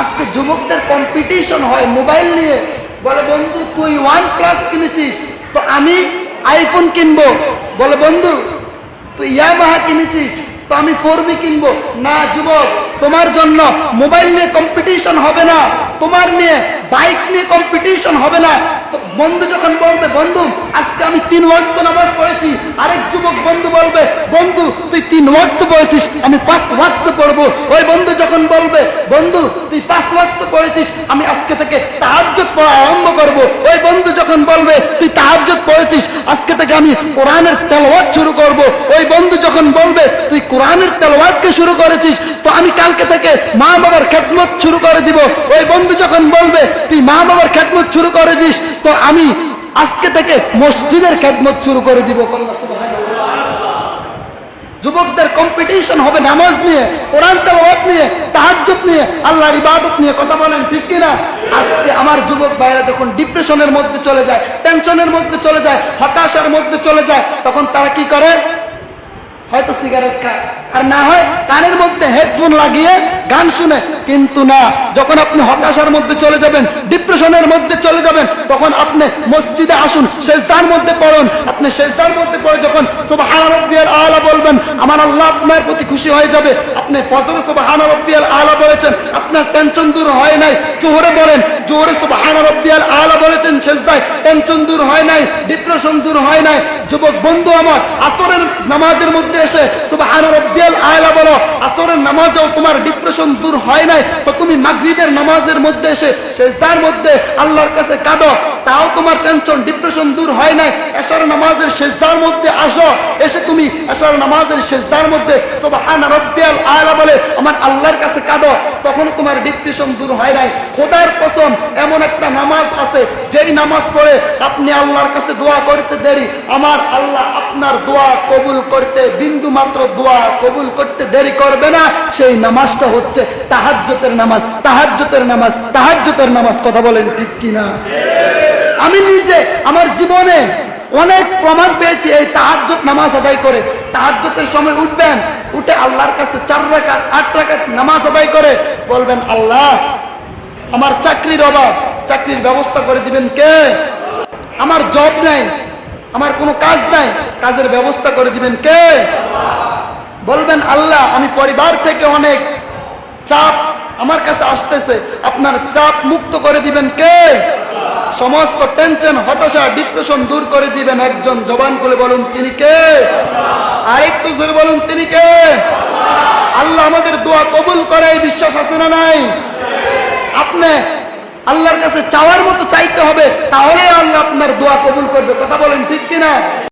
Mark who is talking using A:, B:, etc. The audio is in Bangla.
A: আজকে যুবকদের কম্পিটিশন হয় মোবাইল নিয়ে। বলে, বন্ধু, তুই ওয়ান প্লাস কিনেছিস, তো আমি আইফোন কিনবো। বলে, বন্ধু, তুই ইয়ামাহা কিনেছিস, তো আমি ফোর বি কিনবো। না, যুবক, তোমার জন্য মোবাইল নিয়ে কম্পিটিশন হবে না। তোমার নিয়ে বাইক নিয়ে কম্পিটিশন হবে না। বন্ধু যখন বলবে, বন্ধু, আজকে আমি তিন ওয়াক্ত নামাজ পড়েছি। আরেক যুবক বন্ধু বলবে, বন্ধু, তুই তিন ওয়াক্ত পড়েছিস, আমি পাঁচ ওয়াক্ত পড়ব। ওই বন্ধু যখন বলবে বন্ধু, তুই পাঁচ ওয়াক্ত পড়েছিস, আমি আজকে থেকে তাহাজ্জুদ পড়া আরম্ভ করব। ওই বন্ধু যখন বলবে, তুই তাহাজ্জুদ পড়েছিস, আজকে থেকে আমি কোরআনের তেলাওয়াত শুরু করব। ওই বন্ধু যখন বলবে, তুই কোরআনের তেলাওয়াতকে শুরু করেছিস, তো আমি কালকে থেকে মা বাবার খেদমত শুরু করে দিব। ওই বন্ধু যখন বলবে, তুই মা বাবার খেদমত শুরু করেছিস, তো আমি আজকে থেকে মসজিদের খেদমত শুরু করে দিব। যুবকদের কম্পিটিশন হবে নামাজ নিয়ে, কোরআন তেলাওয়াত নিয়ে তাহাজ্জুদ নিয়ে, আল্লাহর ইবাদত নিয়ে কথা বলেন, ঠিক কিনা? আজকে আমার যুবক ভাইরা যখন ডিপ্রেশনের মধ্যে চলে যায় টেনশনের মধ্যে চলে যায়, হতাশার মধ্যে চলে যায়, তখন তারা কি করে? হয়তো সিগারেট খায়। আর না হয় কানের মধ্যে হেডফোন লাগিয়ে গান শুনে। কিন্তু না, যখন আপনি হতাশার মধ্যে চলে যাবেন ডিপ্রেশনের মধ্যে চলে যাবেন, তখন আপনি মসজিদে আসুন শেষদার মধ্যে পড়ুন। আপনি শেষদার মধ্যে পড়ে যখন সুবহান আলা বলবেন, আমার আল্লাহ আপনার প্রতি খুশি হয়ে যাবে। আপনি ফজর সুবহান আলা বলেছেন, আপনার টেনশন দূর হয় নাই। জোহরে বলেন, জোহরে সুবহান আলা বলেছেন শেষদায় টেনশন দূর হয় নাই ডিপ্রেশন দূর হয় নাই। যুবক বন্ধু আমার, আসরের নামাজের মধ্যে এসে আলা বলো, আসরের নামাজেও তোমার ডিপ্রেশন দূর হয় নাই। তো তুমি মাগরিবের নামাজের মধ্যে এসে, সেজদার মধ্যে আল্লাহর কাছে কাঁদো। তাও তোমার টেনশন ডিপ্রেশন দূর হয় নাই। এশার নামাজের সেজদার মধ্যে আসো। এসে তুমি এশার নামাজের সেজদার মধ্যে আলা বলে, আমার আল্লাহর কাছে কাঁদো। তখন তোমার ডিপ্রেশন দূর হয় নাই। খোদার এমন একটা নামাজ আছে, যেই নামাজ পড়ে আপনি আল্লাহর কাছে দোয়া করতে দেরি। আমার আল্লাহ আপনার দোয়া কবুল করতে, বিন্দু মাত্র দোয়া কবুল করতে দেরি করবে না। সেই নামাজটা হচ্ছে তাহাজ্জতের নামাজ তাহাজ্জতের নামাজ তাহাজ্জতের নামাজ। কথা বলেন ঠিক কিনা? আমি নিজে আমার জীবনে অনেক প্রমাণ পেয়েছি এই তাহাজ্জত নামাজ আদায় করে। তাহাজ্জতের সময় উঠবেন, উঠে আল্লাহর কাছে চার রাকাত, আট রাকাত নামাজ আদায় করে, বলবেন, আল্লাহ, আমার চাকরির অভাব, চাকরির ব্যবস্থা করে দিবেন কে? আমার জব নাই আমার কোনো কাজ নাই, কাজের ব্যবস্থা করে দিবেন কে? বলবেন, আল্লাহ, আমি পরিবার থেকে অনেক চাপ আমার কাছে আসতেছে, আপনার চাপ মুক্ত করে দিবেন কে? সমস্ত টেনশন হতাশা ডিপ্রেশন দূর করে দিবেন একজন জবান করে বলুন, তিনি কে? আরেকটু জোরে বলুন, তিনি কে? আল্লাহ আমাদের দোয়া কবুল করে বিশ্বাস আছে না নাই? আপনি আল্লাহর কাছে চাওয়ার মতো চাইতে হবে, তাহলে আল্লাহ আপনার দোয়া কবুল করবে। কথা বলেন ঠিক কিনা?